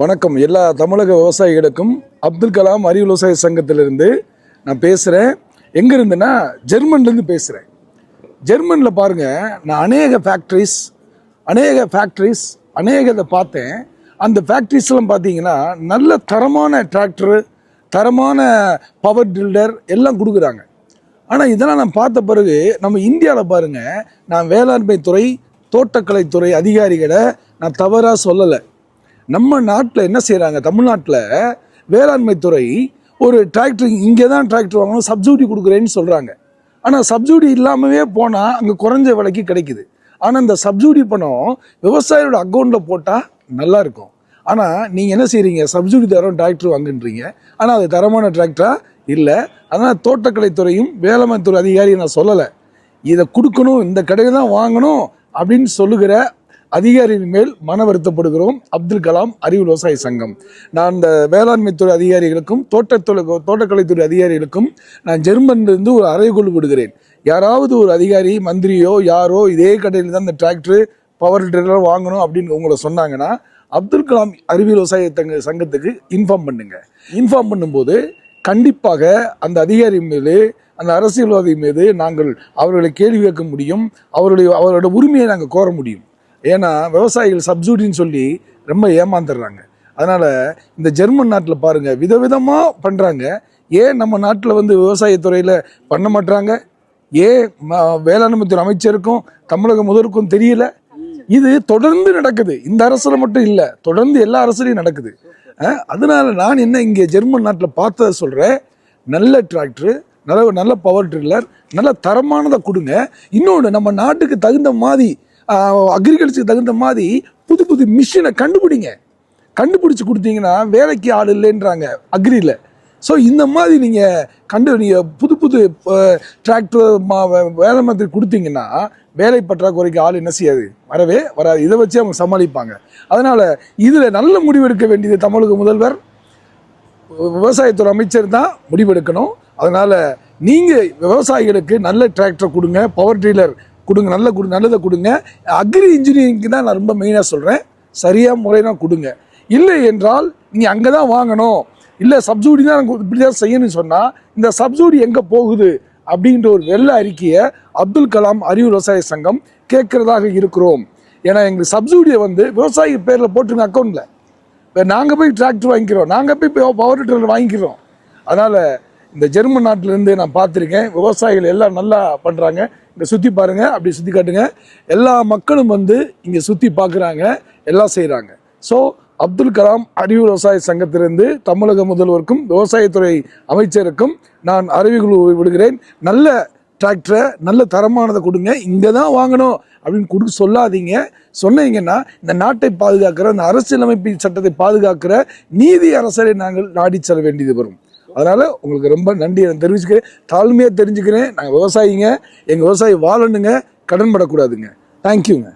வணக்கம். எல்லா தமிழக விவசாயிகளுக்கும் அப்துல் கலாம் அறிவு விவசாய சங்கத்திலிருந்து நான் பேசுகிறேன் எங்கேருந்துன்னா ஜெர்மன்லேருந்து பேசுகிறேன் ஜெர்மனில் பாருங்கள் நான் அநேக ஃபேக்ட்ரிஸ் அநேக ஃபேக்ட்ரிஸ் அநேக இதை பார்த்தேன். அந்த ஃபேக்ட்ரிஸ்லாம் பார்த்தீங்கன்னா நல்ல தரமான டிராக்டரு தரமான பவர் டில்டர் எல்லாம் கொடுக்குறாங்க. ஆனால் இதெல்லாம் நான் பார்த்த பிறகு நம்ம இந்தியாவில் பாருங்கள் நான் வேளாண்மை துறை தோட்டக்கலைத்துறை அதிகாரிகளை நான் தவறாக சொல்லலை. நம்ம நாட்டில் என்ன செய்கிறாங்க தமிழ்நாட்டில் வேளாண்மை துறை ஒரு டிராக்டர் இங்கே தான் டிராக்டர் வாங்கணும் சப்சிடி கொடுக்குறேன்னு சொல்கிறாங்க ஆனால் சப்சிடி இல்லாமவே போனால் அங்கே குறைஞ்ச விலைக்கு கிடைக்குது. ஆனால் இந்த சப்சிடி பணம் விவசாயியோட அக்கௌண்ட்டில் போட்டால் நல்லா இருக்கும். ஆனால் நீங்கள் என்ன செய்கிறீங்க சப்சிடி தரம் டிராக்டர் வாங்குன்றீங்க. ஆனால் அது தரமான டிராக்டராக இல்லை. அதனால் தோட்டக்கலைத்துறையும் வேளாண்மை துறை நான் சொல்லலை. இதை கொடுக்கணும் இந்த கடையில் தான் வாங்கணும் அப்படின்னு சொல்லுகிற அதிகாரியின் மேல் மன வருத்தப்படுகிறோம். அப்துல் கலாம் அறிவு விவசாய சங்கம். நான் இந்த வேளாண்மை துறை அதிகாரிகளுக்கும் தோட்டத்துறை தோட்டக்கலைத்துறை அதிகாரிகளுக்கும் நான் ஜெர்மனிலிருந்து ஒரு அறைகோள் விடுகிறேன். யாராவது ஒரு அதிகாரி மந்திரியோ யாரோ இதே கடையில் தான் இந்த டிராக்டர் பவர் டில்லர் வாங்கணும் அப்படின்னு உங்களை சொன்னாங்கன்னா அப்துல் கலாம் அறிவியல் விவசாய தங்க சங்கத்துக்கு இன்ஃபார்ம் பண்ணுங்க. இன்ஃபார்ம் பண்ணும்போது கண்டிப்பாக அந்த அதிகாரி மீது அந்த அரசியல்வாதி மீது நாங்கள் அவர்களை கேள்வி கேட்க முடியும். அவருடைய அவரோட உரிமையை நாங்கள் கோர முடியும். ஏன்னா விவசாயிகள் சப்சிடின்னு சொல்லி ரொம்ப ஏமாந்துடுறாங்க. அதனால் இந்த ஜெர்மன் நாட்டில் பாருங்கள் விதவிதமாக பண்ணுறாங்க ஏன் நம்ம நாட்டில் வந்து விவசாயத்துறையில் பண்ண மாட்டுறாங்க ஏன் வேளாண்மைத்துறை அமைச்சருக்கும் தமிழக முதலுக்கும் தெரியல? இது தொடர்ந்து நடக்குது. இந்த அரசில் மட்டும் இல்லை தொடர்ந்து எல்லா அரசுலையும் நடக்குது. அஹ், அதனால நான் என்ன இங்கே ஜெர்மன் நாட்டில் பார்த்ததை சொல்கிறேன் நல்ல டிராக்டரு நல்ல நல்ல பவர் ட்ரில்லர் நல்ல தரமானதை கொடுங்க. இன்னொன்று நம்ம நாட்டுக்கு தகுந்த மாதிரி அக்ரிகல்ச்சருக்கு தகுந்த மாதிரி புது புது மிஷினை கண்டுபிடிங்க. கண்டுபிடிச்சி கொடுத்தீங்கன்னா வேலைக்கு ஆள் இல்லைன்றாங்க அக்ரியில் ஸோ இந்த மாதிரி நீங்கள் கண்டு நீங்கள் புது புது டிராக்டர் மா வேலை மாதிரி கொடுத்தீங்கன்னா வேலை பற்றாக்குறைக்கு ஆள் என்ன செய்யாது? வரவே வராது. இதை வச்சு அவங்க சமாளிப்பாங்க. அதனால் இதில் நல்ல முடிவெடுக்க வேண்டியது தமிழக முதல்வர். விவசாயத்துறை அமைச்சர் தான் முடிவெடுக்கணும். அதனால் நீங்கள் விவசாயிகளுக்கு நல்ல டிராக்டர் கொடுங்க. பவர் டீலர் கொடுங்க நல்ல கொடு நல்லதை கொடுங்க. அக்ரி இன்ஜினியரிங்க்கு தான் நான் ரொம்ப மெயினாக சொல்கிறேன் சரியாக முறையாக கொடுங்க. இல்லை என்றால் நீங்கள் அங்கே தான் வாங்கணும். இல்லை சப்சிடி தான் நாங்கள் இப்படி தான் செய்யணும்னு சொன்னால் இந்த சப்சிடி எங்கே போகுது? அப்படின்ற ஒரு வெள்ள அறிக்கையை அப்துல் கலாம் அறிவு விவசாய சங்கம் கேட்குறதாக இருக்கிறோம். ஏன்னா எங்களுக்கு சப்சிடியை வந்து விவசாயி பேரில் போட்டுருங்க அக்கௌண்ட்டில் இப்போ நாங்கள் போய் டிராக்டர் வாங்கிக்கிறோம். நாங்கள் போய் பவர் டில்லர் வாங்கிக்கிறோம். அதனால் இந்த ஜெர்மன் நாட்டிலேருந்து நான் பார்த்துருக்கேன். விவசாயிகள் எல்லாம் நல்லா பண்ணுறாங்க இங்கே சுற்றி பாருங்கள் அப்படி சுற்றி காட்டுங்க. எல்லா மக்களும் வந்து இங்கே சுற்றி பார்க்குறாங்க எல்லாம் செய்கிறாங்க ஸோ அப்துல் கலாம் அறிவு விவசாய சங்கத்திலிருந்து தமிழக முதல்வருக்கும் விவசாயத்துறை அமைச்சருக்கும் நான் அறிவுகள் விடுகிறேன். நல்ல டிராக்டரை நல்ல தரமானதை கொடுங்க இங்கே தான் வாங்கணும் அப்படின்னு கொடுக்க சொல்லாதீங்க. சொன்னீங்கன்னா இந்த நாட்டை பாதுகாக்கிற இந்த அரசியலமைப்பு சட்டத்தை பாதுகாக்கிற நீதி அரசரை நாங்கள் நாடி செல்ல வேண்டியது வரும். அதனால் உங்களுக்கு ரொம்ப நன்றி. நான் தெரிவிச்சுக்கிறேன். தாழ்மையாக தெரிஞ்சுக்கிறேன். நாங்கள் விவசாயிங்க. எங்கள் விவசாயி வாழணுங்க. கடன் படக்கூடாதுங்க. தேங்க்யூங்க